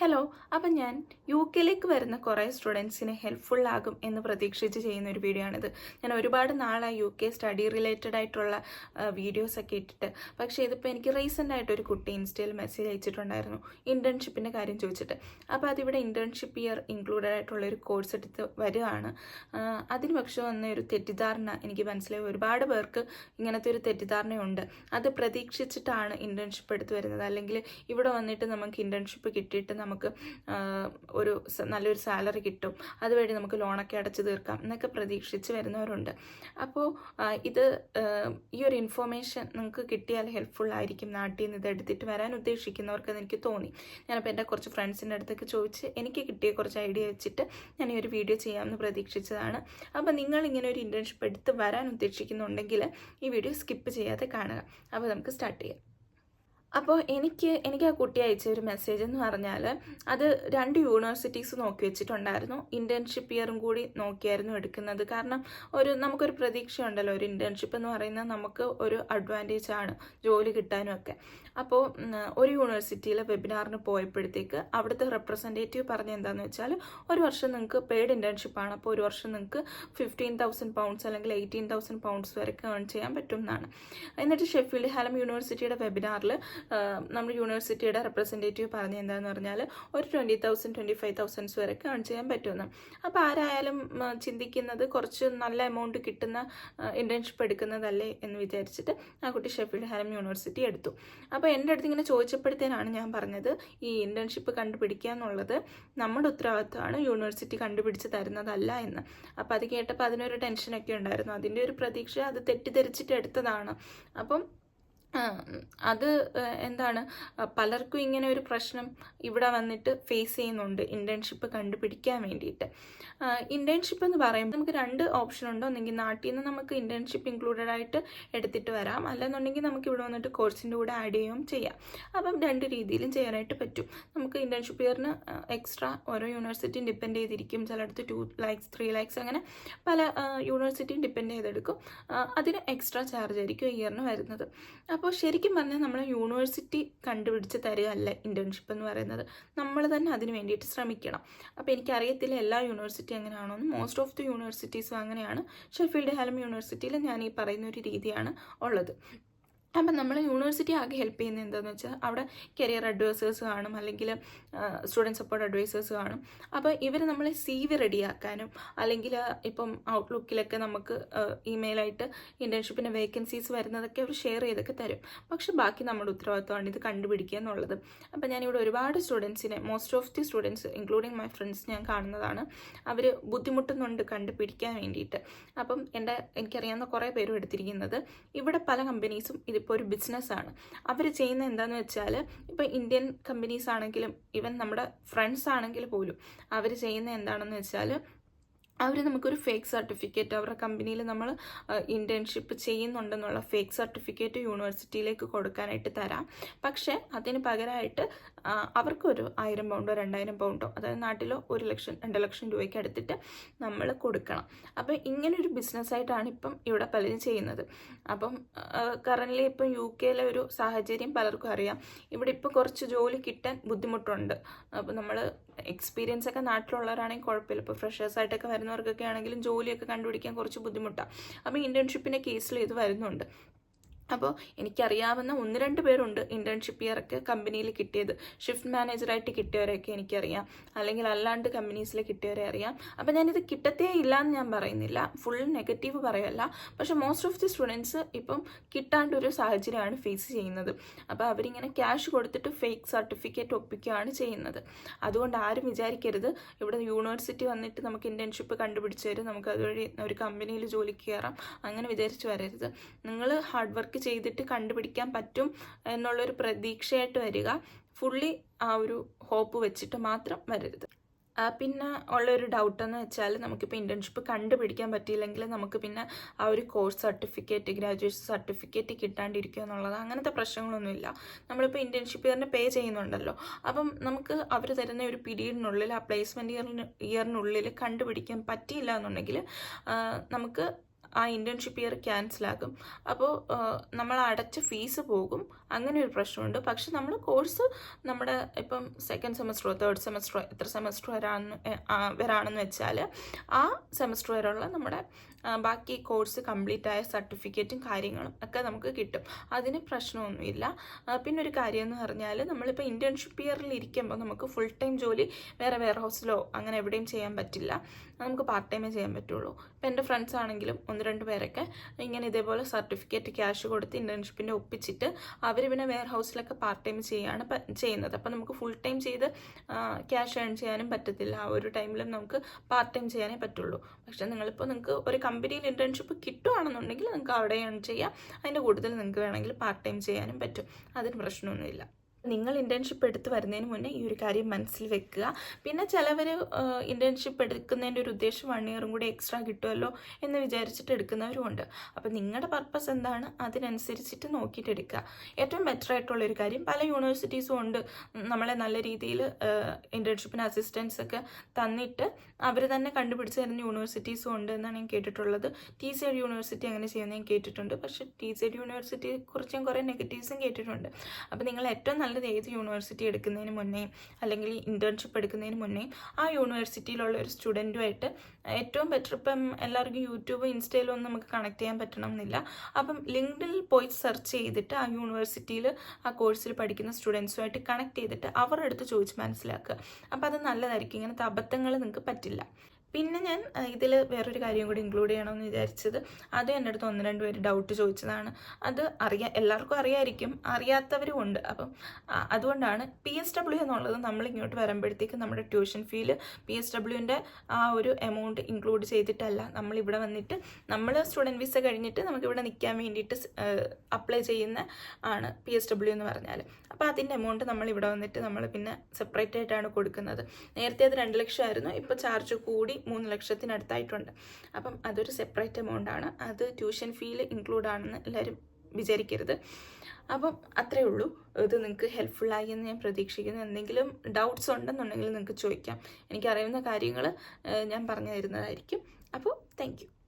Hello അപ്പം ഞാൻ U കെയിലേക്ക് വരുന്ന കുറേ സ്റ്റുഡൻസിന് ആകും എന്ന് പ്രതീക്ഷിച്ച് ചെയ്യുന്ന ഒരു വീഡിയോ ആണിത്. ഞാൻ ഒരുപാട് നാളായി യു കെ സ്റ്റഡി റിലേറ്റഡ് ആയിട്ടുള്ള വീഡിയോസ് ഒക്കെ ഇട്ടിട്ട്. പക്ഷേ ഇതിപ്പോൾ എനിക്ക് റീസെന്റ് ആയിട്ട് ഒരു കുട്ടി ഇൻസ്റ്റയിൽ മെസ്സേജ് അയച്ചിട്ടുണ്ടായിരുന്നു. ഇന്റേൺഷിപ്പിന്റെ കാര്യം ചോദിച്ചിട്ട്. അപ്പോൾ അതിവിടെ ഇന്റേൺഷിപ്പ് ഇയർ ഇൻക്ലൂഡഡ് ആയിട്ടുള്ള ഒരു കോഴ്സ് എടുത്ത് വരികയാണ്. അതിന് പക്ഷേ വന്ന ഒരു തെറ്റിദ്ധാരണ എനിക്ക് മനസ്സിലായി. ഒരുപാട് പേർക്ക് ഇങ്ങനത്തെ ഒരു തെറ്റിദ്ധാരണയുണ്ട്. അത് പ്രതീക്ഷിച്ചിട്ടാണ് ഇന്റേൺഷിപ്പ് എടുത്ത് വരുന്നത്. അല്ലെങ്കിൽ ഇവിടെ വന്നിട്ട് നമുക്ക് ഇന്റേൺഷിപ്പ് കിട്ടിയിട്ട് നമുക്ക് ഒരു നല്ലൊരു സാലറി കിട്ടും. അതുവഴി നമുക്ക് ലോണൊക്കെ അടച്ചു തീർക്കാം എന്നൊക്കെ പ്രതീക്ഷിച്ച് വരുന്നവരുണ്ട്. അപ്പോൾ ഇത് ഈ ഒരു ഇൻഫോർമേഷൻ നിങ്ങൾക്ക് കിട്ടിയാൽ ഹെൽപ്ഫുൾ ആയിരിക്കും നാട്ടിൽ നിന്ന് ഇത് എടുത്തിട്ട് വരാൻ ഉദ്ദേശിക്കുന്നവർക്ക് എനിക്ക് തോന്നി. ഞാനപ്പോൾ എന്റെ കുറച്ച് ഫ്രണ്ട്സിന്റെ അടുത്തൊക്കെ ചോദിച്ച് എനിക്ക് കിട്ടിയ കുറച്ച് ഐഡിയ വെച്ചിട്ട് ഞാൻ ഈ ഒരു വീഡിയോ ചെയ്യാമെന്ന് പ്രതീക്ഷിച്ചതാണ്. അപ്പോൾ നിങ്ങൾ ഇങ്ങനെ ഒരു ഇന്റേൺഷിപ്പ് എടുത്ത് വരാൻ ഉദ്ദേശിക്കുന്നുണ്ടെങ്കിൽ ഈ വീഡിയോ സ്കിപ്പ് ചെയ്യാതെ കാണുക. അപ്പോൾ നമുക്ക് സ്റ്റാർട്ട് ചെയ്യാം. അപ്പോൾ എനിക്ക് എനിക്ക് ആ കുട്ടി അയച്ച ഒരു മെസ്സേജ് എന്ന് പറഞ്ഞാൽ അത് രണ്ട് യൂണിവേഴ്സിറ്റീസ് നോക്കി വെച്ചിട്ടുണ്ടായിരുന്നു. ഇന്റേൺഷിപ്പ് ഇയറും കൂടി നോക്കിയായിരുന്നു എടുക്കുന്നത്. കാരണം ഒരു നമുക്കൊരു പ്രതീക്ഷയുണ്ടല്ലോ. ഒരു ഇന്റേൺഷിപ്പ് എന്ന് പറയുന്നത് നമുക്ക് ഒരു അഡ്വാന്റേജ് ആണ് ജോലി കിട്ടാനും ഒക്കെ. അപ്പോൾ ഒരു യൂണിവേഴ്സിറ്റിയിലെ വെബിനാറിന് പോയപ്പോഴത്തേക്ക് അവിടുത്തെ റെപ്രസെന്റേറ്റീവ് പറഞ്ഞ എന്താണെന്ന് വെച്ചാൽ ഒരു വർഷം നിങ്ങൾക്ക് പെയ്ഡ് ഇന്റേൺഷിപ്പാണ് അപ്പോൾ ഒരു വർഷം നിങ്ങൾക്ക് ഫിഫ്റ്റീൻ തൗസൻഡ് പൗണ്ട്സ് അല്ലെങ്കിൽ എയ്റ്റീൻ തൗസൻഡ് പൗണ്ട്സ് വരെ ഏൺ ചെയ്യാൻ പറ്റും എന്നാണ്. എന്നിട്ട് ഷെഫീൽഡ് ഹാലം യൂണിവേഴ്സിറ്റിയുടെ വെബിനാറിൽ നമ്മുടെ യൂണിവേഴ്സിറ്റിയുടെ റെപ്രസെന്റേറ്റീവ് പറഞ്ഞ എന്താണെന്ന് പറഞ്ഞാൽ ഒരു twenty thousand twenty five thousands വരെ ഏൺ ചെയ്യാൻ പറ്റുമെന്ന്. അപ്പോൾ ആരായാലും ചിന്തിക്കുന്നത് കുറച്ച് നല്ല എമൗണ്ട് കിട്ടുന്ന ഇന്റേൺഷിപ്പ് എടുക്കുന്നതല്ലേ എന്ന് വിചാരിച്ചിട്ട് ആ കുട്ടി ഷെഫീൽഡ് ഹാരം യൂണിവേഴ്സിറ്റി എടുത്തു. അപ്പോൾ എന്റെ അടുത്ത് ഇങ്ങനെ ചോദിച്ചപ്പോഴത്തേനാണ് ഞാൻ പറഞ്ഞത് ഈ ഇന്റേൺഷിപ്പ് കണ്ടുപിടിക്കുക എന്നുള്ളത് നമ്മുടെ ഉത്തരവാദിത്തമാണ് യൂണിവേഴ്സിറ്റി കണ്ടുപിടിച്ച് തരുന്നതല്ല എന്ന്. അപ്പോൾ അത് കേട്ടപ്പോൾ അതിനൊരു ടെൻഷനൊക്കെ ഉണ്ടായിരുന്നു. അതിന്റെ ഒരു പ്രതീക്ഷ അത് തെറ്റിദ്ധരിച്ചിട്ട് എടുത്തതാണ്. അപ്പം അത് എന്താണ്? പലർക്കും ഇങ്ങനെ ഒരു പ്രശ്നം ഇവിടെ വന്നിട്ട് ഫേസ് ചെയ്യുന്നുണ്ട് ഇന്റേൺഷിപ്പ് കണ്ടുപിടിക്കാൻ വേണ്ടിയിട്ട്. ഇന്റേൺഷിപ്പ് എന്ന് പറയുമ്പോൾ നമുക്ക് രണ്ട് ഓപ്ഷൻ ഉണ്ട്. ഒന്നെങ്കിൽ നാട്ടിൽ നിന്ന് നമുക്ക് ഇന്റേൺഷിപ്പ് ഇൻക്ലൂഡഡ് ആയിട്ട് എടുത്തിട്ട് വരാം. അല്ലെന്നുണ്ടെങ്കിൽ നമുക്ക് ഇവിടെ വന്നിട്ട് കോഴ്സിന്റെ കൂടെ ആഡ് ചെയ്യുകയും ചെയ്യാം. അപ്പം രണ്ട് രീതിയിലും ചെയ്യാനായിട്ട് പറ്റും. നമുക്ക് ഇന്റേൺഷിപ്പ് ഇയറിന് എക്സ്ട്രാ ഓരോ യൂണിവേഴ്സിറ്റിയും ഡിപ്പെൻഡ് ചെയ്തിരിക്കും. ചിലയിടത്ത് ടു ലാക്സ് ത്രീ ലാക്സ് അങ്ങനെ പല യൂണിവേഴ്സിറ്റിയും ഡിപ്പെൻഡ് ചെയ്തെടുക്കും. അതിന് എക്സ്ട്രാ ചാർജ് ആയിരിക്കും ഇയറിന് വരുന്നത്. അപ്പോൾ ശരിക്കും പറഞ്ഞാൽ നമ്മൾ യൂണിവേഴ്സിറ്റി കണ്ടുപിടിച്ച് തരികയല്ല ഇന്റേൺഷിപ്പ് എന്ന് പറയുന്നത്. നമ്മൾ തന്നെ അതിന് വേണ്ടിയിട്ട് ശ്രമിക്കണം. അപ്പോൾ എനിക്കറിയത്തില്ല എല്ലാ യൂണിവേഴ്സിറ്റി എങ്ങനെയാണോന്ന് മോസ്റ്റ് ഓഫ് ദി യൂണിവേഴ്സിറ്റീസും അങ്ങനെയാണ്. ഷെഫീൽഡ് ഹാലം യൂണിവേഴ്സിറ്റിയിൽ ഞാൻ ഈ പറയുന്ന ഒരു രീതിയാണ് ഉള്ളത്. അപ്പം നമ്മൾ യൂണിവേഴ്സിറ്റി ആകെ ഹെൽപ്പ് ചെയ്യുന്നത് എന്താണെന്ന് വെച്ചാൽ അവിടെ കരിയർ അഡ്വൈസേഴ്സ് കാണും അല്ലെങ്കിൽ സ്റ്റുഡന്റ് സപ്പോർട്ട് അഡ്വൈസേഴ്സ് കാണും. അപ്പോൾ ഇവർ നമ്മളെ സി വി റെഡിയാക്കാനും അല്ലെങ്കിൽ ഇപ്പം ഔട്ട്ലുക്കിലൊക്കെ നമുക്ക് ഇമെയിലായിട്ട് ഇന്റേൺഷിപ്പിന്റെ വേക്കൻസീസ് വരുന്നതൊക്കെ അവർ ഷെയർ ചെയ്തൊക്കെ തരും. പക്ഷെ ബാക്കി നമ്മുടെ ഉത്തരവാദിത്തമാണ് ഇത് കണ്ടുപിടിക്കുക എന്നുള്ളത്. അപ്പം ഞാനിവിടെ ഒരുപാട് സ്റ്റുഡൻസിനെ most of the students including my friends ഞാൻ കാണുന്നതാണ് അവർ ബുദ്ധിമുട്ടുന്നുണ്ട് കണ്ടുപിടിക്കാൻ വേണ്ടിയിട്ട്. അപ്പം എന്റെ എനിക്കറിയാവുന്ന കുറേ പേരും എടുത്തിരിക്കുന്നത് ഇവിടെ പല കമ്പനീസും ഇതിപ്പോൾ ഒരു ബിസിനസ്സാണ്. അവർ ചെയ്യുന്ന എന്താണെന്ന് വെച്ചാൽ ഇപ്പോൾ ഇന്ത്യൻ കമ്പനീസ് ആണെങ്കിലും ഈവൻ നമ്മുടെ ഫ്രണ്ട്സ് ആണെങ്കിൽ പോലും അവർ ചെയ്യുന്ന എന്താണെന്ന് വെച്ചാൽ അവർ നമുക്കൊരു ഫേക്ക് സർട്ടിഫിക്കറ്റ് അവരുടെ കമ്പനിയിൽ നമ്മൾ ഇന്റേൺഷിപ്പ് ചെയ്യുന്നുണ്ടെന്നുള്ള ഫേക്ക് സർട്ടിഫിക്കറ്റ് യൂണിവേഴ്സിറ്റിയിലേക്ക് കൊടുക്കാനായിട്ട് തരാം. പക്ഷേ അതിന് പകരമായിട്ട് അവർക്കൊരു ആയിരം പൗണ്ടോ രണ്ടായിരം പൗണ്ടോ അതായത് നാട്ടിലോ ഒരു ലക്ഷം രണ്ട് ലക്ഷം രൂപയ്ക്ക് അടുത്തിട്ട് നമ്മൾ കൊടുക്കണം. അപ്പോൾ ഇങ്ങനെ ഒരു ബിസിനസ്സായിട്ടാണ് ഇപ്പം ഇവിടെ പലരും ചെയ്യുന്നത്. അപ്പം കറന്റ്ലി ഇപ്പം യു കെയിലെ ഒരു സാഹചര്യം പലർക്കും അറിയാം. ഇവിടെ ഇപ്പോൾ കുറച്ച് ജോലി കിട്ടാൻ ബുദ്ധിമുട്ടുണ്ട്. അപ്പോൾ നമ്മൾ എക്സ്പീരിയൻസ് ഒക്കെ നാട്ടിലുള്ളവരാണെങ്കിൽ കുഴപ്പമില്ല. ഇപ്പോൾ ഫ്രഷേഴ്സായിട്ടൊക്കെ വരുന്നവർക്കൊക്കെ ആണെങ്കിലും ജോലിയൊക്കെ കണ്ടുപിടിക്കാൻ കുറച്ച് ബുദ്ധിമുട്ടാണ് അപ്പോൾ ഇന്റേൺഷിപ്പിന്റെ കേസിൽ ഇത് വരുന്നുണ്ട്. അപ്പോൾ എനിക്കറിയാവുന്ന ഒന്ന് രണ്ട് പേരുണ്ട് ഇന്റേൺഷിപ്പ് ഇയറൊക്കെ കമ്പനിയിൽ കിട്ടിയത്. ഷിഫ്റ്റ് മാനേജറായിട്ട് കിട്ടിയവരെയൊക്കെ എനിക്കറിയാം. അല്ലെങ്കിൽ അല്ലാണ്ട് കമ്പനീസിൽ കിട്ടിയവരെ അറിയാം. അപ്പോൾ ഞാനിത് കിട്ടത്തേ ഇല്ല എന്ന് ഞാൻ പറയുന്നില്ല. ഫുൾ നെഗറ്റീവ് പറയല്ല പക്ഷെ മോസ്റ്റ് ഓഫ് ദി സ്റ്റുഡൻസ് ഇപ്പം കിട്ടാണ്ട് ഒരു സാഹചര്യമാണ് ഫേസ് ചെയ്യുന്നത്. അപ്പോൾ അവരിങ്ങനെ ക്യാഷ് കൊടുത്തിട്ട് ഫേക്ക് സർട്ടിഫിക്കറ്റ് ഒപ്പിക്കുകയാണ് ചെയ്യുന്നത്. അതുകൊണ്ട് ആരും വിചാരിക്കരുത്. ഇവിടെ യൂണിവേഴ്സിറ്റി വന്നിട്ട് നമുക്ക് ഇന്റേൺഷിപ്പ് കണ്ടുപിടിച്ച് തരും. നമുക്ക് അതുവഴി ഒരു കമ്പനിയിൽ ജോലിക്ക് കയറാം. അങ്ങനെ വിചാരിച്ച് വരരുത്. നിങ്ങൾ ഹാർഡ് വർക്ക് ചെയ്തിട്ട് കണ്ടുപിടിക്കാൻ പറ്റും എന്നുള്ളൊരു പ്രതീക്ഷയായിട്ട് വരിക. ഫുള്ളി ആ ഒരു ഹോപ്പ് വെച്ചിട്ട് മാത്രം വരരുത്. പിന്നെ ഉള്ളൊരു ഡൗട്ട് എന്ന് വെച്ചാൽ നമുക്കിപ്പോൾ ഇന്റേൺഷിപ്പ് കണ്ടുപിടിക്കാൻ പറ്റിയില്ലെങ്കിൽ നമുക്ക് പിന്നെ ആ ഒരു കോഴ്സ് സർട്ടിഫിക്കറ്റ് ഗ്രാജുവേഷൻ സർട്ടിഫിക്കറ്റ് കിട്ടാണ്ടിരിക്കുക എന്നുള്ളത് അങ്ങനത്തെ പ്രശ്നങ്ങളൊന്നുമില്ല. നമ്മളിപ്പോൾ ഇന്റേൺഷിപ്പ് ഇയറിന് പേ ചെയ്യുന്നുണ്ടല്ലോ. അപ്പം നമുക്ക് അവർ തരുന്ന ഒരു പീരീഡിനുള്ളിൽ ആ പ്ലേസ്മെന്റ് ഇയറിന് ഇയറിനുള്ളിൽ കണ്ടുപിടിക്കാൻ പറ്റിയില്ല എന്നുണ്ടെങ്കിൽ നമുക്ക് ആ ഇന്റേൺഷിപ്പ് ഇയർ ക്യാൻസലാകും അപ്പോൾ നമ്മൾ അടച്ച ഫീസ് പോകും. അങ്ങനെ ഒരു പ്രശ്നമുണ്ട്. പക്ഷെ നമ്മൾ കോഴ്സ് നമ്മുടെ ഇപ്പം സെക്കൻഡ് സെമസ്റ്ററോ തേർഡ് സെമസ്റ്ററോ എത്ര സെമസ്റ്റർ വരാന്ന് വരാണെന്ന് വെച്ചാൽ ആ സെമസ്റ്റർ വരെയുള്ള നമ്മുടെ ബാക്കി കോഴ്സ് കംപ്ലീറ്റ് ആയ സർട്ടിഫിക്കറ്റും കാര്യങ്ങളും ഒക്കെ നമുക്ക് കിട്ടും. അതിന് പ്രശ്നമൊന്നുമില്ല. പിന്നെ ഒരു കാര്യം എന്ന് പറഞ്ഞാൽ നമ്മളിപ്പോൾ ഇന്റേൺഷിപ്പ് ഇയറിൽ ഇരിക്കുമ്പോൾ നമുക്ക് ഫുൾ ടൈം ജോലി വേറെ വെയർ ഹൗസിലോ അങ്ങനെ എവിടെയും ചെയ്യാൻ പറ്റില്ല. നമുക്ക് പാർട്ട് ടൈമേ ചെയ്യാൻ പറ്റുള്ളൂ. ഇപ്പം എന്റെ ഫ്രണ്ട്സ് ആണെങ്കിലും ഒന്ന് രണ്ട് പേരൊക്കെ ഇങ്ങനെ ഇതേപോലെ സർട്ടിഫിക്കറ്റ് ക്യാഷ് കൊടുത്ത് ഇന്റേൺഷിപ്പിന്റെ ഒപ്പിച്ചിട്ട് അവർ പിന്നെ വെയർ ഹൗസിലൊക്കെ പാർട്ട് ടൈം ചെയ്യാണ് ചെയ്യുന്നത്. അപ്പം നമുക്ക് ഫുൾ ടൈം ചെയ്ത് ക്യാഷ് ഏൺ ചെയ്യാനും പറ്റത്തില്ല. ആ ഒരു ടൈമിലും നമുക്ക് പാർട്ട് ടൈം ചെയ്യാനേ പറ്റുള്ളൂ. പക്ഷേ നിങ്ങളിപ്പോൾ നിങ്ങൾക്ക് ഒരു കമ്പനിയിൽ ഇന്റേൺഷിപ്പ് കിട്ടുകയാണെന്നുണ്ടെങ്കിൽ നിങ്ങൾക്ക് അവിടെ ഏൺ ചെയ്യാം. അതിന്റെ കൂടുതൽ നിങ്ങൾക്ക് വേണമെങ്കിൽ പാർട്ട് ടൈം ചെയ്യാനും പറ്റും. അതിന് പ്രശ്നമൊന്നുമില്ല. നിങ്ങൾ ഇന്റേൺഷിപ്പ് എടുത്ത് വരുന്നതിന് മുന്നേ ഈ ഒരു കാര്യം മനസ്സിൽ വെക്കുക. പിന്നെ ചിലവർ ഇന്റേൺഷിപ്പ് എടുക്കുന്നതിന്റെ ഒരു ഉദ്ദേശം വൺ ഇയറും കൂടി എക്സ്ട്രാ കിട്ടുമല്ലോ എന്ന് വിചാരിച്ചിട്ട് എടുക്കുന്നവരും ഉണ്ട്. അപ്പോൾ നിങ്ങളുടെ പർപ്പസ് എന്താണ്? അതിനനുസരിച്ചിട്ട് നോക്കിയിട്ട് എടുക്കുക. ഏറ്റവും ബെറ്റർ ആയിട്ടുള്ളൊരു കാര്യം പല യൂണിവേഴ്സിറ്റീസും ഉണ്ട്. നമ്മളെ നല്ല രീതിയിൽ ഇന്റേൺഷിപ്പിന് അസിസ്റ്റൻസ് ഒക്കെ തന്നിട്ട് അവർ തന്നെ കണ്ടുപിടിച്ച് തരുന്ന യൂണിവേഴ്സിറ്റീസും ഉണ്ട് എന്നാണ് ഞാൻ കേട്ടിട്ടുള്ളത്. ടി സി എഡ് യൂണിവേഴ്സിറ്റി അങ്ങനെ ചെയ്യുന്നത് കേട്ടിട്ടുണ്ട്. പക്ഷേ ടി സി എഡ് യൂണിവേഴ്സിറ്റിയെ കുറിച്ച് ഞാൻ കുറേ നെഗറ്റീവ്സും കേട്ടിട്ടുണ്ട്. അപ്പോൾ നിങ്ങൾ ഏറ്റവും നല്ലത് ഏത് യൂണിവേഴ്സിറ്റി എടുക്കുന്നതിന് മുന്നേ അല്ലെങ്കിൽ ഇന്റേൺഷിപ്പ് എടുക്കുന്നതിന് മുന്നേ ആ യൂണിവേഴ്സിറ്റിയിലുള്ള ഒരു സ്റ്റുഡന്റുമായിട്ട് ഏറ്റവും ബെറ്റർ ഇപ്പം എല്ലാവർക്കും യൂട്യൂബ് ഇൻസ്റ്റയിലും ഒന്നും നമുക്ക് കണക്ട് ചെയ്യാൻ പറ്റണം എന്നില്ല അപ്പം ലിങ്ക്ഡിൽ പോയി സെർച്ച് ചെയ്തിട്ട് ആ യൂണിവേഴ്സിറ്റിയിൽ ആ കോഴ്സിൽ പഠിക്കുന്ന സ്റ്റുഡൻസുമായിട്ട് കണക്ട് ചെയ്തിട്ട് അവരുടെ അടുത്ത് ചോദിച്ച് മനസ്സിലാക്കുക. അപ്പോൾ അത് നല്ലതായിരിക്കും. ഇങ്ങനത്തെ അബദ്ധങ്ങൾ നിങ്ങൾക്ക് പറ്റില്ല. പിന്നെ ഞാൻ ഇതിൽ വേറൊരു കാര്യം കൂടി ഇൻക്ലൂഡ് ചെയ്യണമെന്ന് വിചാരിച്ചത് അത് എന്റെ അടുത്ത് ഒന്ന് രണ്ട് പേര് ഡൗട്ട് ചോദിച്ചതാണ്. അത് അറിയാം എല്ലാവർക്കും അറിയായിരിക്കും അറിയാത്തവരും ഉണ്ട്. അപ്പം അതുകൊണ്ടാണ് പി എസ് ഡബ്ല്യു എന്നുള്ളത് നമ്മൾ ഇങ്ങോട്ട് വരുമ്പോഴത്തേക്ക് നമ്മുടെ ട്യൂഷൻ ഫീൽ പി എസ് ഡബ്ല്യുവിന്റെ ആ ഒരു എമൗണ്ട് ഇൻക്ലൂഡ് ചെയ്തിട്ടല്ല. നമ്മൾ ഇവിടെ വന്നിട്ട് നമ്മൾ സ്റ്റുഡന്റ് വിസ കഴിഞ്ഞിട്ട് നമുക്ക് ഇവിടെ നിൽക്കാൻ വേണ്ടിയിട്ട് അപ്ലൈ ചെയ്യുന്ന ആണ് പി എസ് ഡബ്ല്യു എന്ന് പറഞ്ഞാൽ അപ്പോൾ അതിന്റെ എമൗണ്ട് നമ്മൾ ഇവിടെ വന്നിട്ട് നമ്മൾ പിന്നെ സെപ്പറേറ്റ് ആയിട്ടാണ് കൊടുക്കുന്നത്. നേരത്തെ അത് രണ്ട് ലക്ഷമായിരുന്നു ഇപ്പോൾ ചാർജ് കൂടി മൂന്ന് ലക്ഷത്തിനടുത്തായിട്ടുണ്ട്. അപ്പം അതൊരു സെപ്പറേറ്റ് എമൗണ്ട് ആണ്. അത് ട്യൂഷൻ ഫീയിൽ ഇൻക്ലൂഡ് ആണെന്ന് എല്ലാവരും വിചാരിക്കരുത്. അപ്പം അത്രേ ഉള്ളൂ. ഇത് നിങ്ങൾക്ക് ഹെൽപ്ഫുള്ളായി എന്ന് ഞാൻ പ്രതീക്ഷിക്കുന്നു. എന്തെങ്കിലും ഡൗട്ട്സ് ഉണ്ടെന്നുണ്ടെങ്കിൽ നിങ്ങൾക്ക് ചോദിക്കാം. എനിക്കറിയുന്ന കാര്യങ്ങൾ ഞാൻ പറഞ്ഞു തരുന്നതായിരിക്കും. അപ്പോൾ താങ്ക്